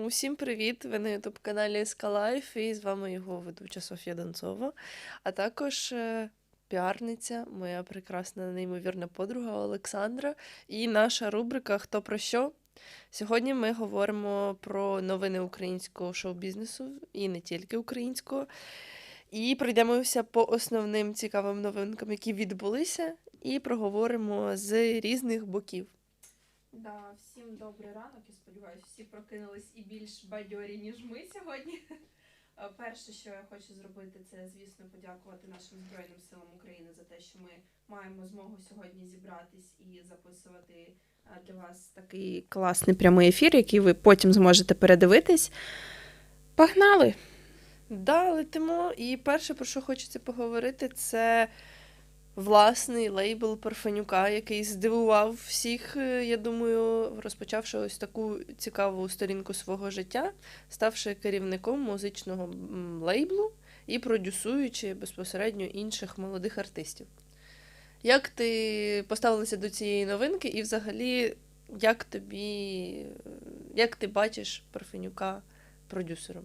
Усім привіт! Ви на ютуб каналі Скалайф і з вами його ведуча Софія Донцова, а також е, піарниця, моя прекрасна неймовірна подруга Олександра, і наша рубрика Хто про що. Сьогодні ми говоримо про новини українського шоу-бізнесу і не тільки українського. І пройдемося по основним цікавим новинкам, які відбулися, і проговоримо з різних боків. Да, всім добрий ранок. Я сподіваюся, всі прокинулись і більш бадьорі, ніж ми сьогодні. Е, Перше, що я хочу зробити, це звісно подякувати нашим Збройним силам України за те, що ми маємо змогу сьогодні зібратись і записувати е, для вас такий класний прямий ефір, який ви потім зможете передивитись. Погнали! Да, летимо. І перше, про що хочеться поговорити, це власний лейбл Парфенюка, який здивував всіх, е, я думаю, розпочавши ось таку цікаву сторінку свого життя, ставши керівником музичного лейблу і продюсуючи безпосередньо інших молодих артистів. Як ти поставилася до цієї новинки, і взагалі, як тобі, е, як ти бачиш Парфенюка продюсером?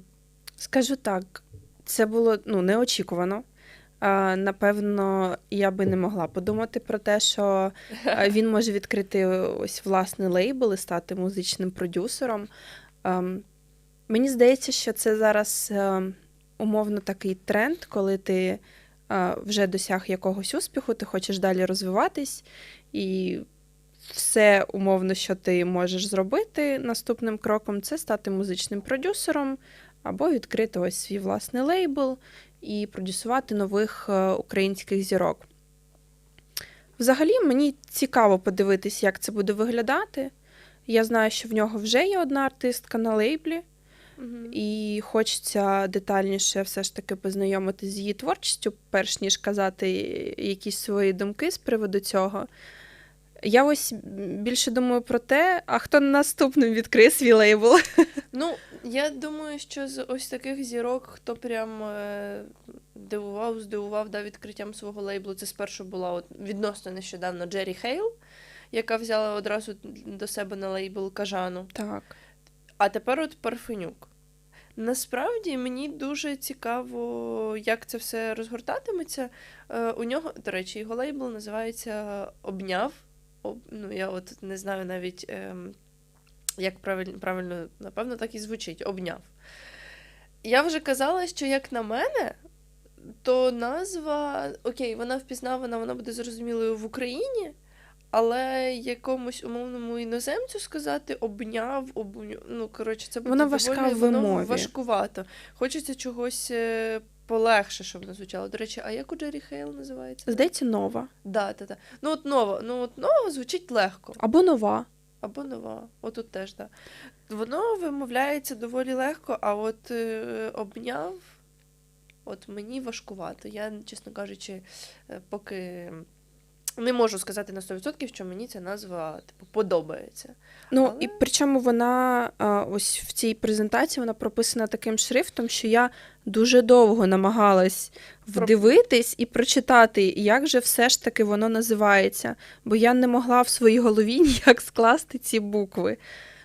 Скажу так, це було ну, неочікувано. А, напевно, я би не могла подумати про те, що він може відкрити ось власний лейбл і стати музичним продюсером. Ем, мені здається, що це зараз ем, умовно такий тренд, коли ти е, вже досяг якогось успіху, ти хочеш далі розвиватись, і все умовно, що ти можеш зробити наступним кроком, це стати музичним продюсером або відкрити ось свій власний лейбл і продюсувати нових е, українських зірок. Взагалі, мені цікаво подивитись, як це буде виглядати. Я знаю, що в нього вже є одна артистка на лейблі, Мгм. і хочеться детальніше все ж таки познайомитися з її творчістю, перш ніж казати якісь свої думки з приводу цього. Я ось більше думаю про те, а хто наступним відкриє свій лейбл. Ну, я думаю, що з ось таких зірок, хто прям е, дивував, здивував да, відкриттям свого лейблу, це спершу була от, відносно нещодавно Джері Хейл, яка взяла одразу до себе на лейбл Кажану. Так. А тепер от Парфенюк. Насправді мені дуже цікаво, як це все розгортатиметься. Е, у нього, до речі, його лейбл називається Обняв. Ну, я от не знаю навіть, ем, як правильно, правильно, напевно, так і звучить обняв. Я вже казала, що як на мене, то назва, окей, вона впізнавана, вона буде зрозумілою в Україні, але якомусь умовному іноземцю сказати обняв, обню... ну, коротше, це буде Вона важка доволі, в воно важкувато. Хочеться чогось е, полегше, щоб не звучало. До речі, а як у Джері Хейл називається? Здається, нова. Да, та, та. Ну от нова, ну от нова звучить легко. Або нова. Або нова. Отут теж, так. Да. Воно вимовляється доволі легко, а от е, обняв, от мені важкувато. Я, чесно кажучи, е, поки не можу сказати на 100%, що мені ця назва типу, подобається. Ну, Але- і причому вона ось в цій презентації вона прописана таким шрифтом, що я дуже довго намагалась вдивитись і прочитати, як же все ж таки воно називається. Бо я не могла в своїй голові ніяк скласти ці букви.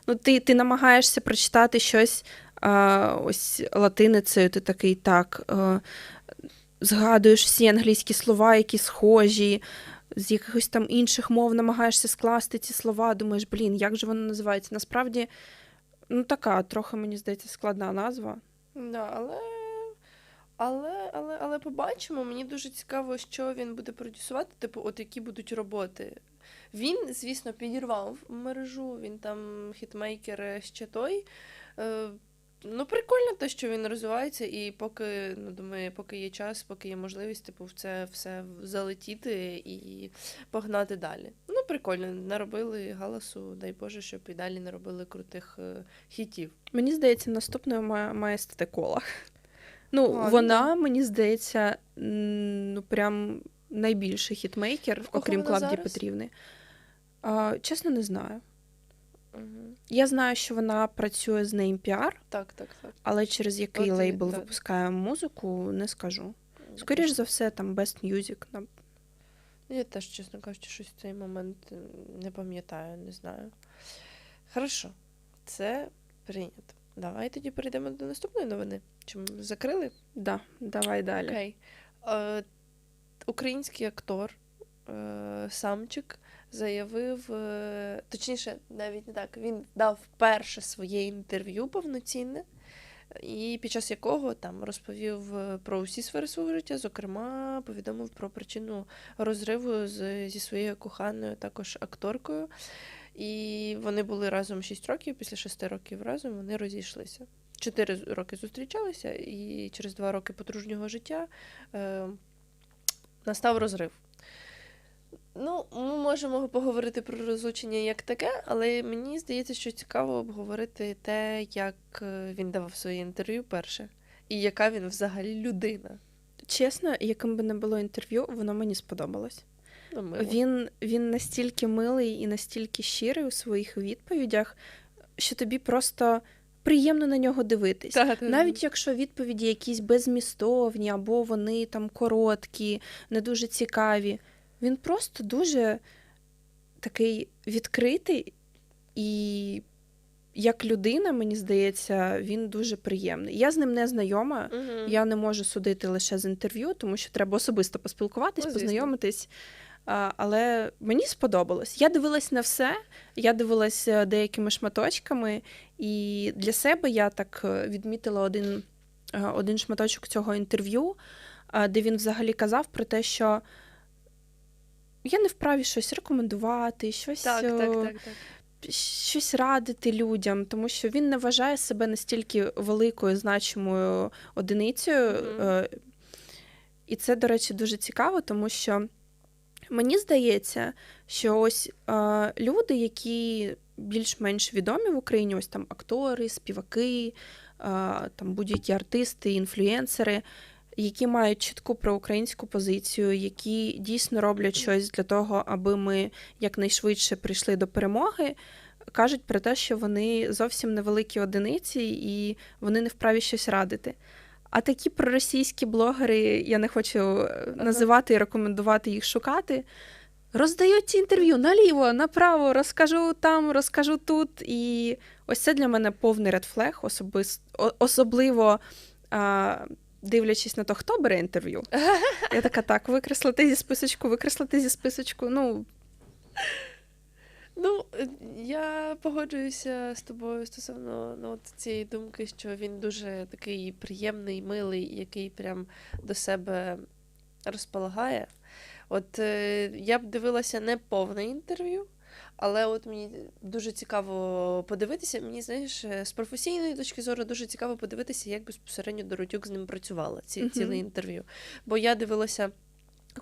Ну, ти, ти намагаєшся прочитати щось а, ось латиницею, ти такий так. А, згадуєш всі англійські слова, які схожі, з якихось там інших мов намагаєшся скласти ці слова, думаєш, блін, як же воно називається? Насправді, ну така, трохи, мені здається, складна назва. Да, але, але, але, але побачимо. Мені дуже цікаво, що він буде продюсувати, типу, от які будуть роботи. Він, звісно, підірвав мережу, він там хітмейкер е, ще той. Ну, прикольно те, що він розвивається, і поки, ну, думаю, поки є час, поки є можливість, типу, в це все залетіти і погнати далі. Ну, прикольно, наробили галасу, дай Боже, щоб і далі наробили крутих е, хітів. Мені здається, наступною має, має стати кола. Ну, А, ну вона, мені здається, ну прям найбільший хітмейкер, окрім Клавдії зараз? Петрівни. А, чесно, не знаю. Угу. Я знаю, що вона працює з NamePR, Так, так, так. але через який От і- лейбл да. випускає музику, не скажу. Скоріш за все, там Best Music. нам- Я теж, чесно кажучи, щось в цей момент е, не пам'ятаю, не знаю. Хорошо, це прийнято. Давай тоді перейдемо до наступної новини. Чи ми закрили? Да, давай далі. Окей. Е, український актор е, Самчик заявив, е, точніше, навіть не так, він дав перше своє інтерв'ю повноцінне, і під час якого там розповів е, про усі сфери свого життя, зокрема, повідомив про причину розриву з, зі своєю коханою, також акторкою. І вони були разом 6 років, після 6 років разом вони розійшлися. Чотири роки зустрічалися, і через два роки подружнього життя е, настав розрив. Ну, ми можемо поговорити про розлучення як таке, але мені здається, що цікаво обговорити те, як е, він давав своє інтерв'ю перше, і яка він взагалі людина. Чесно, яким би не було інтерв'ю, воно мені сподобалось. Ну, мило. Він, він настільки милий і настільки щирий у своїх відповідях, що тобі просто приємно на нього дивитись. Та, та, та. Навіть якщо відповіді якісь безмістовні, або вони там короткі, не дуже цікаві, він просто дуже такий відкритий і як людина, мені здається, він дуже приємний. Я з ним не знайома. Мгм. Я не можу судити лише з інтерв'ю, тому що треба особисто поспілкуватись, Ну, познайомитись. А, але мені сподобалось. Я дивилась на все, я дивилась е, деякими шматочками, і для себе я так е, відмітила один, е, один шматочок цього інтерв'ю, де він взагалі казав про те, що я не вправі щось рекомендувати, щось, Так, е, так, так, так. щось радити людям, тому що він не вважає себе настільки великою значимою одиницею. Е, І це, до речі, дуже цікаво, тому що мені здається, що ось е, люди, які більш-менш відомі в Україні, ось там актори, співаки, е, там будь-які артисти, інфлюенсери, які мають чітку проукраїнську позицію, які дійсно роблять щось для того, аби ми якнайшвидше прийшли до перемоги, кажуть про те, що вони зовсім невеликі одиниці і вони не вправі щось радити. А такі проросійські блогери, я не хочу е, називати і рекомендувати їх шукати. Роздають ці інтерв'ю наліво, направо, розкажу там, розкажу тут. І ось це для мене повний редфлег, особис... о- особливо а, дивлячись на то, хто бере інтерв'ю. Я така, так, викреслити зі списочку, викреслити зі списочку. Ну, Ну, я погоджуюся з тобою стосовно ну, от цієї думки, що він дуже такий приємний, милий, який прям до себе розполагає. От е, я б дивилася не повне інтерв'ю, але от мені дуже цікаво подивитися. Мені, знаєш, е, з професійної точки зору дуже цікаво подивитися, як безпосередньо Доротюк з ним працювала, ці, ціле інтерв'ю. Бо я дивилася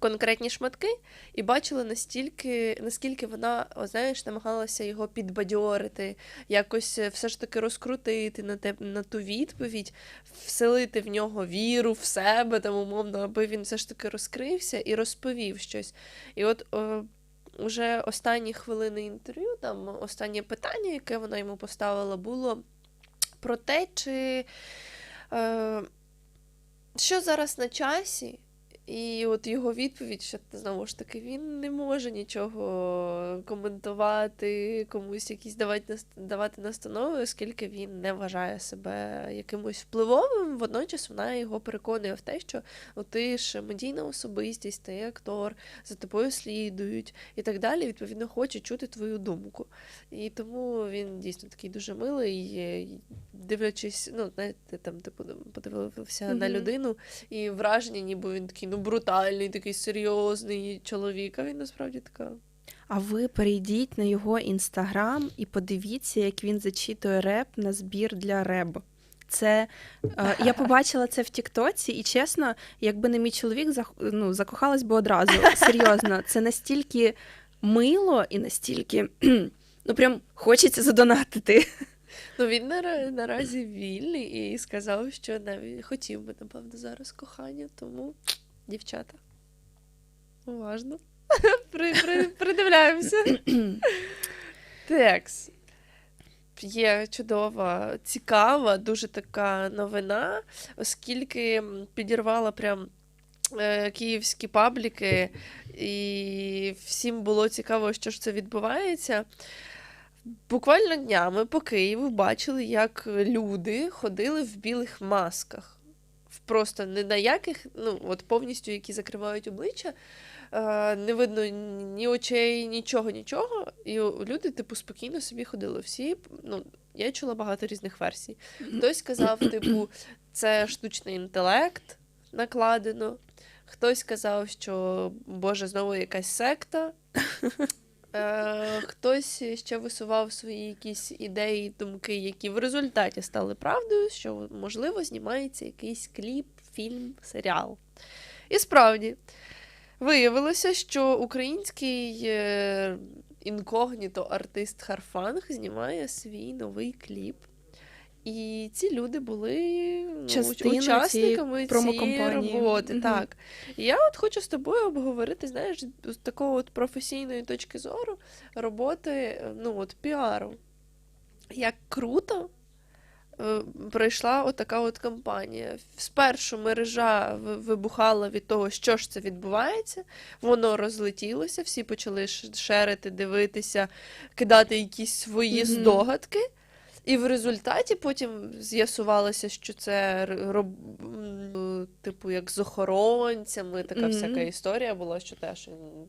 конкретні шматки і бачила настільки, наскільки вона, о, знаєш, намагалася його підбадьорити, якось е, все ж таки розкрутити на те, на ту відповідь, вселити в нього віру в себе, там умовно, аби він все ж таки розкрився і розповів щось. І от о, уже останні хвилини інтерв'ю, там останнє питання, яке вона йому поставила, було про те, чи е, що зараз на часі. І от його відповідь, що знову ж таки, він не може нічого коментувати, комусь якісь давати, давати настанови, оскільки він не вважає себе якимось впливовим. Водночас вона його переконує в те, що ну, ти ж медійна особистість, ти актор, за тобою слідують і так далі. Відповідно, хоче чути твою думку. І тому він дійсно такий дуже милий, і дивлячись, ну, знаєте, там типу подивився на людину, і враження, ніби він такий ну брутальний, такий серйозний чоловік. А він насправді така. а ви перейдіть на його інстаграм і подивіться, як він зачитує реп на збір для реб. Це е, я побачила це в Тіктоці, і чесно, якби не мій чоловік, зах- ну, закохалась би одразу. Серйозно, це настільки мило і настільки ну прям хочеться задонатити. Ну він нара- наразі вільний і сказав, що навіть хотів би, напевно, зараз кохання, тому дівчата. Уважно. При, при, придивляємося. Текс. Є чудова, цікава, дуже така новина, оскільки підірвала прям е, київські пабліки, і всім було цікаво, що ж це відбувається. Буквально днями по Києву бачили, як люди ходили в білих масках. Просто не на яких, ну от повністю, які закривають обличчя, е, не видно ні очей, нічого, нічого. І люди, типу, спокійно собі ходили. Всі, ну, я чула багато різних версій. Хтось сказав, типу, це штучний інтелект накладено. Хтось казав, що Боже, знову якась секта. Е, хтось ще висував свої якісь ідеї, думки, які в результаті стали правдою, що можливо знімається якийсь кліп, фільм, серіал. І справді виявилося, що український е, інкогніто артист Харфанг знімає свій новий кліп. І ці люди були ну, учасниками цієї роботи. Мгм. Так. І я от хочу з тобою обговорити, знаєш, з такого от професійної точки зору роботи, е, ну от піару. Як круто е, пройшла отака от кампанія. Спершу мережа вибухала від того, що ж це відбувається, воно розлетілося, всі почали шерити, дивитися, кидати якісь свої Мгм. здогадки. І в результаті потім з'ясувалося, що це роб- типу, як з охоронцями, така Мгм. всяка історія була, що теж він,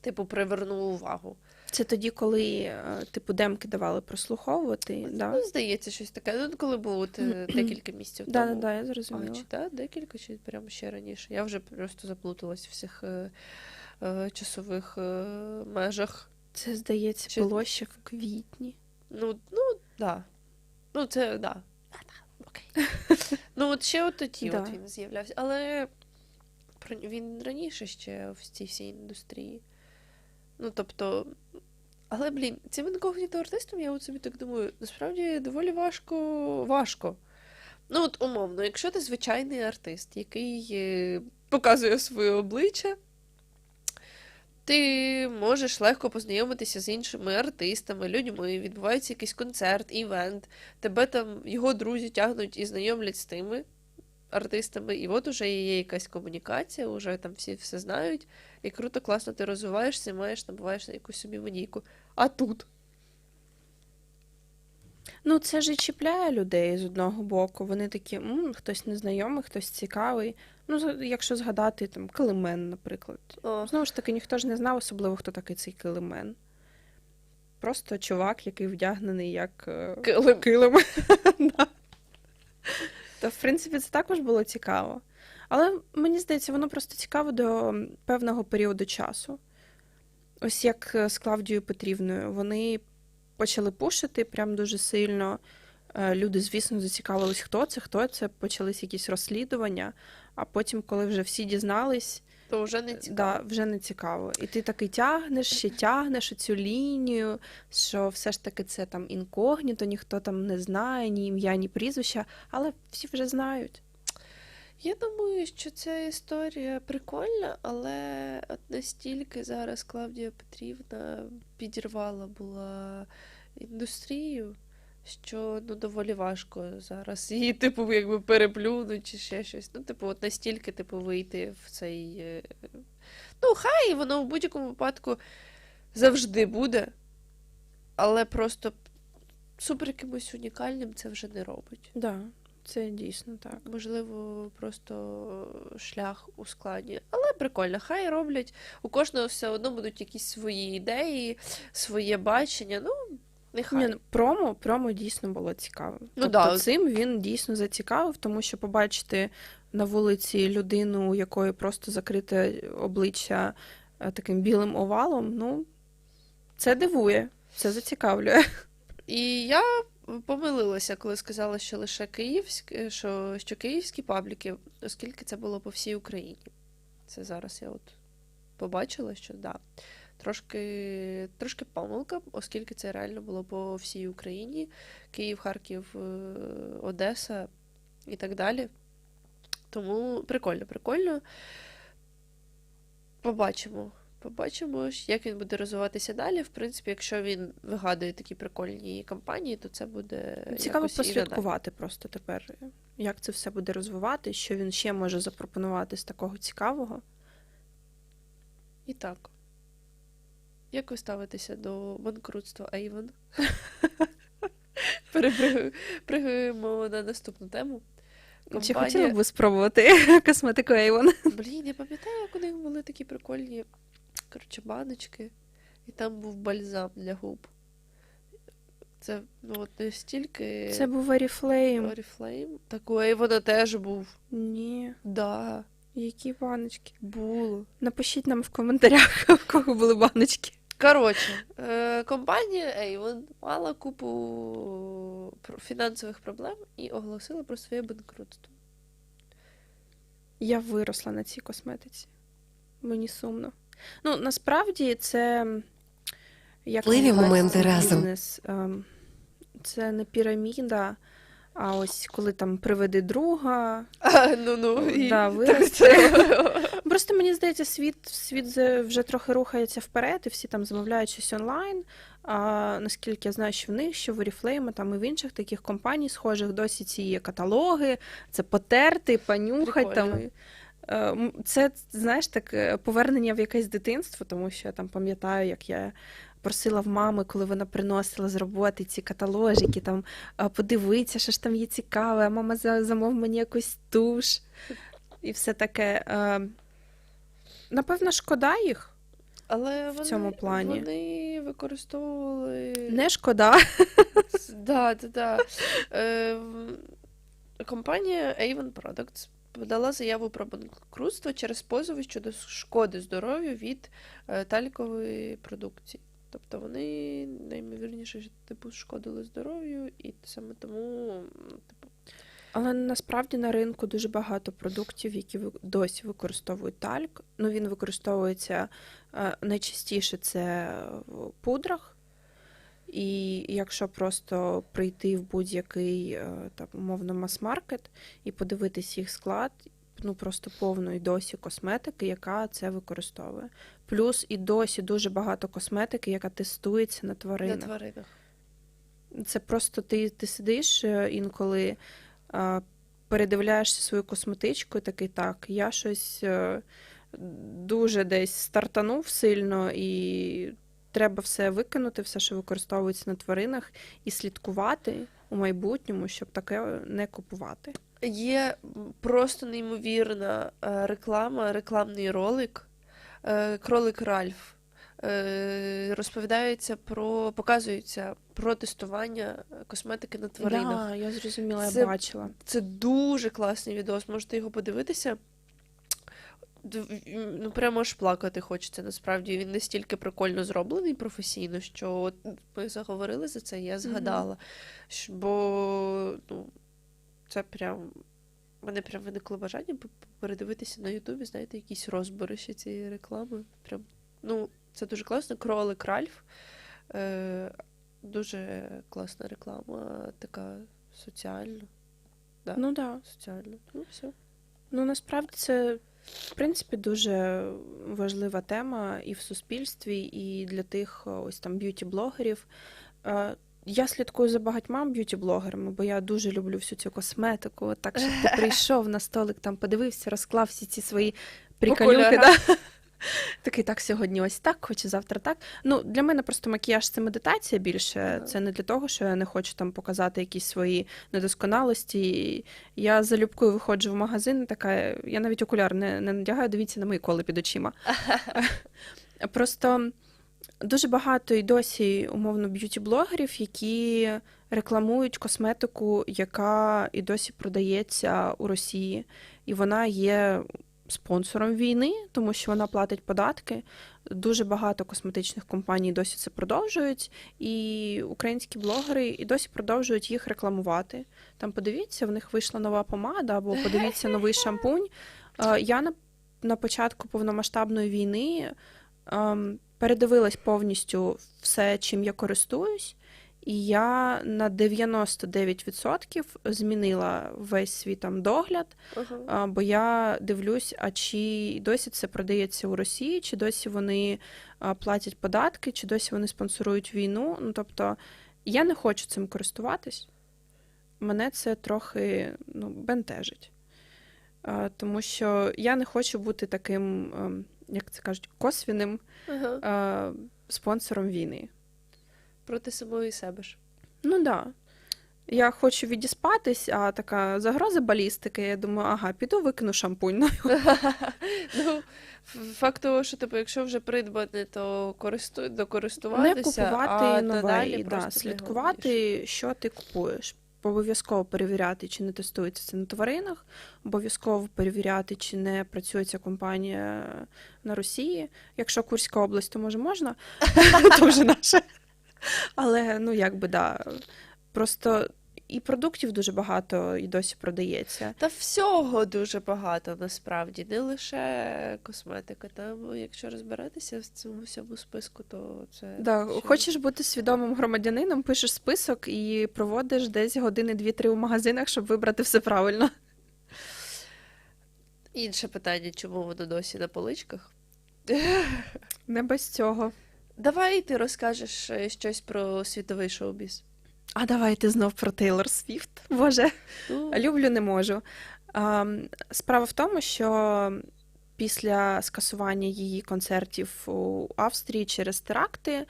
типу, привернув увагу. Це тоді, коли е, типу демки давали прослуховувати. Да? Ну, здається, щось таке. Ну, коли було е, декілька місяців Да, да, да, я А, чи да, декілька, чи прямо ще раніше. Я вже просто заплуталась в всіх е, е, часових е, межах. Це, здається, Чи- було ще в квітні. Ну, ну, да. Ну, це да. Окей. ну, от ще от тоді Да. от він з'являвся. Але про він раніше ще в цій всій індустрії. Ну, тобто. Але, блін, цим інкогніто артистом, я от собі так думаю, насправді доволі важко. важко. Ну, от умовно, якщо ти звичайний артист, який е, показує своє обличчя, ти можеш легко познайомитися з іншими артистами, людьми, відбувається якийсь концерт, івент, тебе там його друзі тягнуть і знайомлять з тими артистами, і от уже є якась комунікація, уже там всі все знають, і круто, класно ти розвиваєшся, маєш, набуваєш на якусь собі манійку. А тут Ну, це ж і чіпляє людей з одного боку. Вони такі, М, хтось незнайомий, хтось цікавий. Ну, якщо згадати там Килимен, наприклад. о, Знову ж таки, ніхто ж не знав, особливо хто такий цей Килимен. Просто чувак, який вдягнений як е, килим. килим. Да. То, в принципі, це також було цікаво. Але мені здається, воно просто цікаво до певного періоду часу. Ось як е, з Клавдією Петрівною. Вони почали пушити прям дуже сильно. Е, Люди, звісно, зацікавились, хто це, хто це. Почались якісь розслідування. А потім, коли вже всі дізнались, То вже не цікаво. да, вже не цікаво. І ти такий тягнеш, ще тягнеш цю лінію, що все ж таки це там інкогніто, ніхто там не знає, ні ім'я, ні прізвища, але всі вже знають. Я думаю, що ця історія прикольна, але от настільки зараз Клавдія Петрівна підірвала була індустрію, що ну доволі важко зараз її, типу, якби переплюнуть чи ще щось. Ну, типу, от настільки, типу, вийти в цей. е, Ну, хай воно в будь-якому випадку завжди буде, але просто супер якимось унікальним це вже не робить. Да, це дійсно так. Можливо, просто шлях ускладнює. Але прикольно, хай роблять. У кожного все одно будуть якісь свої ідеї, своє бачення. Ну, нехай. Ні, ну, промо, промо дійсно було цікавим. Ну тобто да. цим він дійсно зацікавив, тому що побачити на вулиці людину, у якої просто закрите обличчя е, таким білим овалом, ну це дивує, це зацікавлює. І я помилилася, коли сказала, що лише київські, що, що київські пабліки, оскільки це було по всій Україні. Це зараз я от побачила, що да. Трошки, трошки помилка, оскільки це реально було по всій Україні. Київ, Харків, е, Одеса і так далі. Тому прикольно, прикольно. Побачимо. Побачимо, як він буде розвиватися далі. В принципі, якщо він вигадує такі прикольні кампанії, то це буде Цікаво якось і просто тепер, як це все буде розвивати, що він ще може запропонувати з такого цікавого. І так. Як ви ставитеся до банкрутства Avon? Перепригуємо на наступну тему. Чи Компанія- хотіла б ви спробувати косметику Avon? Блін, я пам'ятаю, як у них були такі прикольні коротше, баночки, і там був бальзам для губ. Це ну, от настільки Це був Oriflame. Oriflame. Так у Avon теж був. Ні, Да, які баночки. було. Напишіть нам в коментарях, в кого були баночки. Коротше, е, компанія Avon мала купу фінансових проблем і оголосила про своє банкрутство. Я виросла на цій косметиці. Мені сумно. Ну, насправді, це. Як Пливі моменти разом. бізнес? Ем, Це не піраміда, а ось коли там приведи друга. А, ну ну, і Да, так виросте. це- Просто мені здається, світ, світ вже трохи рухається вперед, і всі там замовляють щось онлайн. А наскільки я знаю, що в них, що в Oriflame, там і в інших таких компаній схожих досі ці є каталоги, це потерти, понюхать. Там. Прикольно. Е, м, Це, знаєш, так е, повернення в якесь дитинство, тому що я там пам'ятаю, як я просила в мами, коли вона приносила з роботи ці каталожики, там подивитися, що ж там є цікаве, а мама замов мені якусь туш і все таке. Е, Напевно, шкода їх. Але вони, цьому плані. вони використовували. Не шкода. Да, да, да. Е, компанія Avon Products подала заяву про банкрутство через позови щодо шкоди здоров'ю від е, талікової продукції. Тобто вони наймовірніше типу шкодили здоров'ю, і саме тому типу, Але насправді на ринку дуже багато продуктів, які досі використовують тальк. Ну, він використовується е, найчастіше це в пудрах. І якщо просто прийти в будь-який е, там, умовно мас-маркет і подивитись їх склад, ну просто повної досі косметики, яка це використовує. Плюс і досі дуже багато косметики, яка тестується на тваринах. на тваринах. Це просто ти, ти сидиш е, інколи, передивляєшся свою косметичку, і такий так, я щось е, дуже десь стартанув сильно, і треба все викинути, все, що використовується на тваринах, і слідкувати у майбутньому, щоб таке не купувати. Є просто неймовірна е, реклама, рекламний ролик. Е, Кролик Ральф. Е, Розповідається про, показується про тестування косметики на тваринах. Да, я зрозуміла, Це- я бачила. Це дуже класний відос, можете його подивитися. Ну, прямо аж плакати хочеться. Насправді він настільки прикольно зроблений професійно, що от ми заговорили за це, і я згадала. Що, бо ну, це прям. Мене прям виникло бажання передивитися на Ютубі, знаєте, якісь розбори ще цієї реклами. Прям, ну, це дуже класно. Кролик Ральф. Е, дуже класна реклама, така соціальна. Да. Ну так. Да. Соціально. Ну, все. Ну, насправді це, в принципі, дуже важлива тема і в суспільстві, і для тих ось там б'юті-блогерів. Е, Я слідкую за багатьма б'юті-блогерами, бо я дуже люблю всю цю косметику. Так, щоб ти прийшов на столик, там подивився, розклав всі ці свої приколюхи. Да? Такий так сьогодні ось так, хочу завтра так. Ну, для мене просто макіяж це медитація більше. Це не для того, що я не хочу там показати якісь свої недосконалості. Я залюбкою виходжу в магазин, така, я навіть окуляр не, не надягаю, дивіться на мої коли під очима. Просто дуже багато і досі умовно б'юті-блогерів, які рекламують косметику, яка і досі продається у Росії, і вона є спонсором війни, тому що вона платить податки. Дуже багато косметичних компаній досі це продовжують, і українські блогери і досі продовжують їх рекламувати. Там подивіться, в них вийшла нова помада або подивіться новий шампунь. Е, Я на, на початку повномасштабної війни ем, передивилась повністю все, чим я користуюсь, і я на 99% змінила весь свій там догляд. А, Бо я дивлюсь, а чи досі це продається у Росії, чи досі вони платять податки, чи досі вони спонсорують війну. Ну тобто я не хочу цим користуватись. Мене це трохи ну, бентежить. Тому що я не хочу бути таким, ем, як це кажуть, косвіним а, спонсором війни. Проти самої себе ж. Ну да. Я хочу відіспатись, а така загроза балістики. Я думаю, ага, піду викину шампунь. Ну, Ну, факт того, що типу, якщо вже придбати, то користу... не купувати а нове, далі і, да, слідкувати, що ти купуєш. Обов'язково перевіряти, чи не тестується це на тваринах, обов'язково перевіряти, чи не працює ця компанія на Росії. Якщо Курська область, то може можна, то вже наше. Але ну якби да. Просто і продуктів дуже багато і досі продається. Та всього дуже багато насправді, не лише косметика. Там, якщо розбиратися в цьому всьому списку, то це Да, хочеш бути свідомим громадянином, пишеш список і проводиш десь години дві-три у магазинах, щоб вибрати все правильно. інше питання, чому воно досі на поличках. Не без цього. Давай ти розкажеш е, щось про світовий шоу-біз. А давайте знов про Тейлор Свіфт. Боже, Ну, люблю, не можу. Справа в тому, що після скасування її концертів у Австрії через теракти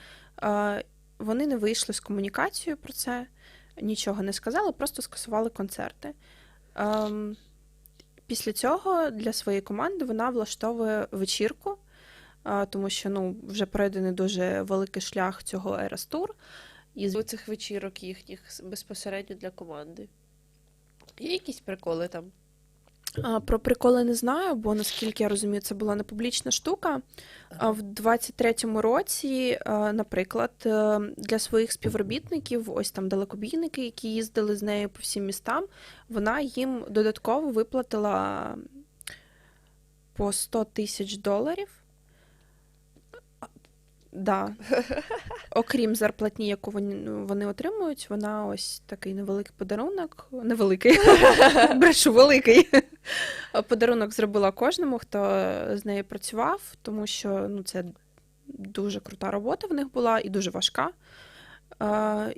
вони не вийшли з комунікацією про це, нічого не сказали, просто скасували концерти. Після цього для своєї команди вона влаштовує вечірку, тому що ну, вже пройдений дуже великий шлях цього Tour. І з- цих вечірок їхніх безпосередньо для команди. Є якісь приколи там? А, Про приколи не знаю, бо наскільки я розумію, це була не публічна штука. А в 23-му році, наприклад, е, для своїх співробітників, ось там далекобійники, які їздили з нею по всім містам, вона їм додатково виплатила по 100 тисяч доларів. Да. Окрім зарплатні, яку вони, ну, вони отримують, вона ось такий невеликий подарунок. Невеликий, брешу, великий. Подарунок зробила кожному, хто з нею працював, тому що ну, це дуже крута робота в них була і дуже важка.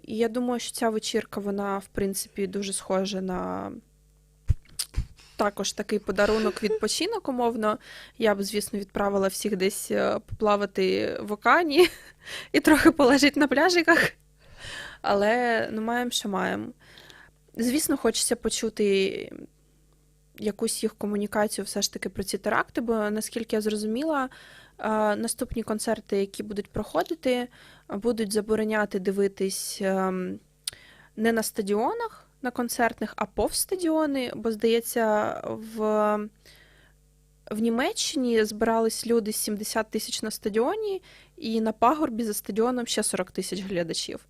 І я думаю, що ця вечірка, вона, в принципі, дуже схожа на також такий подарунок відпочинок, умовно. Я б, звісно, відправила всіх десь е, поплавати в океані і трохи полежати на пляжиках. Але ну, маємо, що маємо. Звісно, хочеться почути якусь їх комунікацію все ж таки про ці теракти, бо наскільки я зрозуміла, е, наступні концерти, які будуть проходити, будуть забороняти дивитись ем, не на стадіонах, на концертних, а повз стадіони, бо, здається, в, в Німеччині збирались люди 70 тисяч на стадіоні, і на пагорбі за стадіоном ще 40 тисяч глядачів,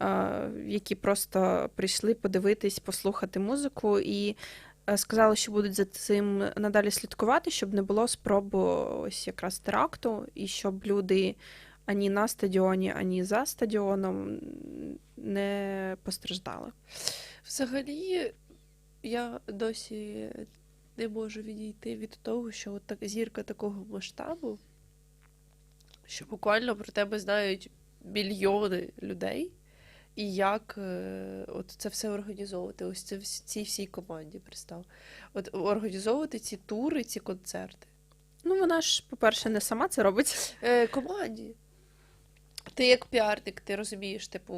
е, які просто прийшли подивитись, послухати музику і е, сказали, що будуть за цим надалі слідкувати, щоб не було спроби ось якраз теракту, і щоб люди ані на стадіоні, ані за стадіоном не постраждали. Взагалі, я досі не можу відійти від того, що от така зірка такого масштабу, що буквально про тебе знають мільйони людей, і як е, от це все організовувати, ось це в цій всій команді представ. От організовувати ці тури, ці концерти. Ну, вона ж, по-перше, не сама це робить. Е, команді. Ти як піарник, ти розумієш, типу,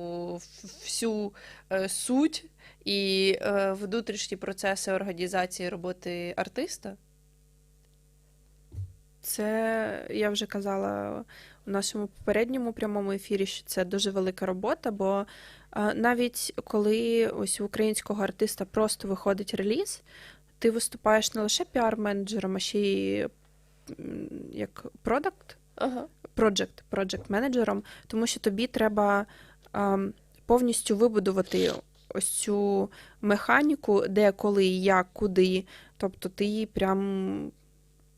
всю е, суть і е, внутрішні процеси організації роботи артиста. Це я вже казала у нашому попередньому прямому ефірі, що це дуже велика робота, бо е, навіть коли ось у українського артиста просто виходить реліз, ти виступаєш не лише піар-менеджером, а ще й як продакт, Ага. project, project менеджером, тому що тобі треба ем, повністю вибудувати ось цю механіку, де, коли, як, куди. Тобто ти прям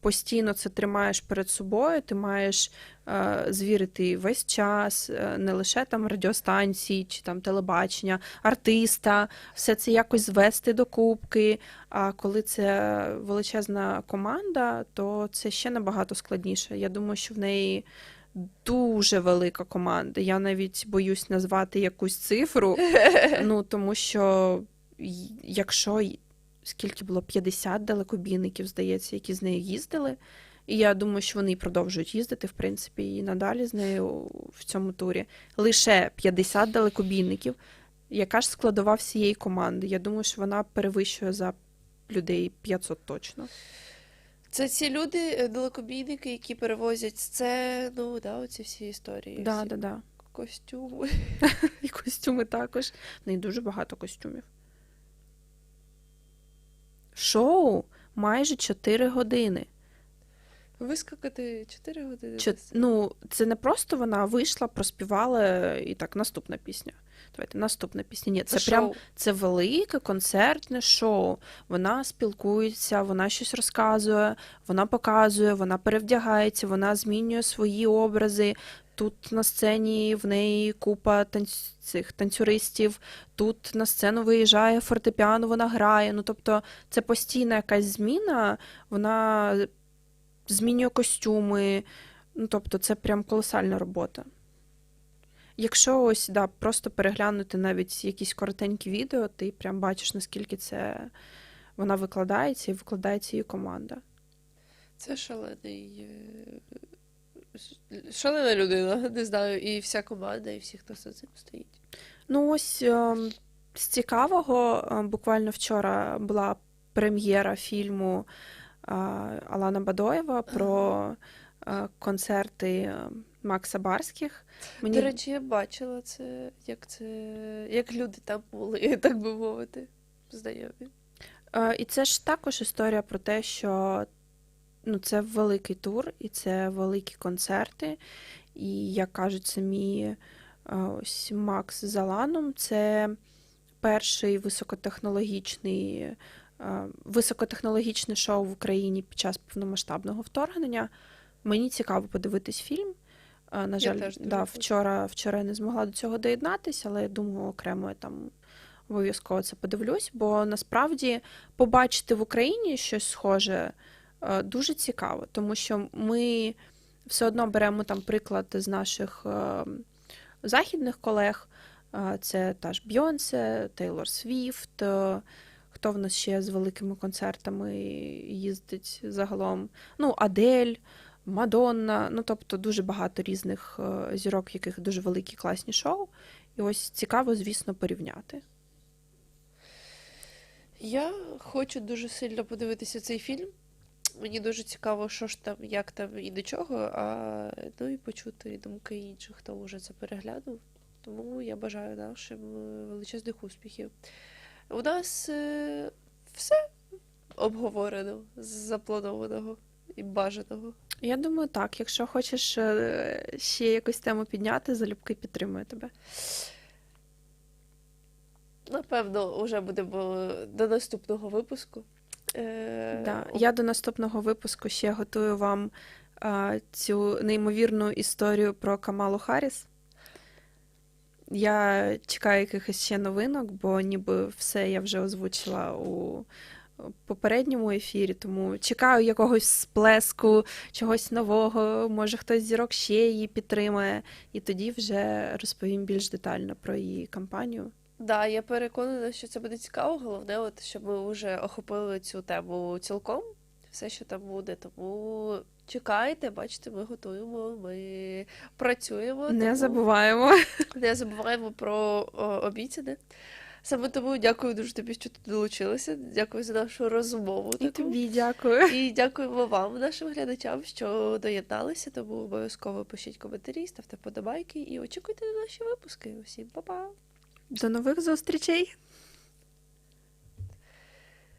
постійно це тримаєш перед собою, ти маєш е, звірити весь час, е, не лише там радіостанції чи там телебачення, артиста, все це якось звести до кубки. А коли це величезна команда, то це ще набагато складніше. Я думаю, що в неї дуже велика команда. Я навіть боюсь назвати якусь цифру, ну тому що якщо скільки було 50 далекобійників, здається, які з нею їздили, І я думаю, що вони продовжують їздити, в принципі, і надалі з нею в цьому турі. Лише 50 далекобійників. Яка ж складова всієї команди? Я думаю, що вона перевищує за людей 500 точно. Це ці люди, е, далекобійники, які перевозять сцену, да, оці всі історії. Да, всі да, да. костюми. І костюми також. В неї дуже багато костюмів. Шоу майже 4 години. Вискакати 4 години. Чи, ну, це не просто вона вийшла, проспівала і так, наступна пісня. Давайте, наступна пісня. Ні, це, Це прям це велике концертне шоу. Вона спілкується, вона щось розказує, вона показує, вона перевдягається, вона змінює свої образи. Тут на сцені в неї купа танць... цих танцюристів, тут на сцену виїжджає фортепіано, вона грає. Ну, тобто, це постійна якась зміна, вона змінює костюми. Ну, тобто, це прям колосальна робота. Якщо ось да, просто переглянути навіть якісь коротенькі відео, ти прям бачиш, наскільки це вона викладається і викладається її команда. Це шалений. Шалена людина, не знаю, і вся команда, і всі, хто за цим стоїть. Ну, ось ем, з цікавого, е, буквально вчора була прем'єра фільму е, Алана Бадоєва про е, концерти е, Макса Барських. Мені До речі, я бачила це, як це, як люди там були, так би мовити, знайомі. Е, І це ж також історія про те, що ну, це великий тур, і це великі концерти. І, як кажуть самі е, ось Макс з Аланом, це перший високотехнологічний, е, високотехнологічне шоу в Україні під час повномасштабного вторгнення. Мені цікаво подивитись фільм. Е, На жаль, теж да, вчора, вчора я не змогла до цього доєднатися, але я думаю, окремо я там обов'язково це подивлюсь, бо насправді побачити в Україні щось схоже дуже цікаво, тому що ми все одно беремо там приклад з наших е, західних колег. Е, Це та ж Бьонсе, Тейлор Свіфт. е, Хто в нас ще з великими концертами їздить загалом? Ну, Адель, Мадонна. Ну, тобто дуже багато різних е, зірок, яких дуже великі класні шоу. І ось цікаво, звісно, порівняти. Я хочу дуже сильно подивитися цей фільм. Мені дуже цікаво, що ж там, як там і до чого, а ну і почути думки інших, хто вже це переглянув. Тому я бажаю нашим е, величезних успіхів. У нас е, все обговорено з запланованого і бажаного. Я думаю, так. Якщо хочеш е, ще якусь тему підняти, залюбки підтримую тебе. Напевно, вже будемо до наступного випуску. Е, Да. Я до наступного випуску ще готую вам цю неймовірну історію про Камалу Харріс. Я чекаю якихось ще новинок, бо ніби все я вже озвучила у попередньому ефірі, тому чекаю якогось сплеску, чогось нового, може хтось зірок ще її підтримає, і тоді вже розповім більш детально про її кампанію. Да, я переконана, що це буде цікаво. Головне, от щоб ми вже охопили цю тему цілком, все, що там буде. Тому чекайте, бачите, ми готуємо, ми працюємо. Не тому забуваємо. не забуваємо про о, обіцяне. Саме тому дякую дуже тобі, що ти долучилася. Дякую за нашу розмову. І таку. тобі дякую. І дякуємо вам, нашим глядачам, що доєдналися. Тому обов'язково пишіть коментарі, ставте подобайки і очікуйте на наші випуски. Усім па-па! До нових зустрічей!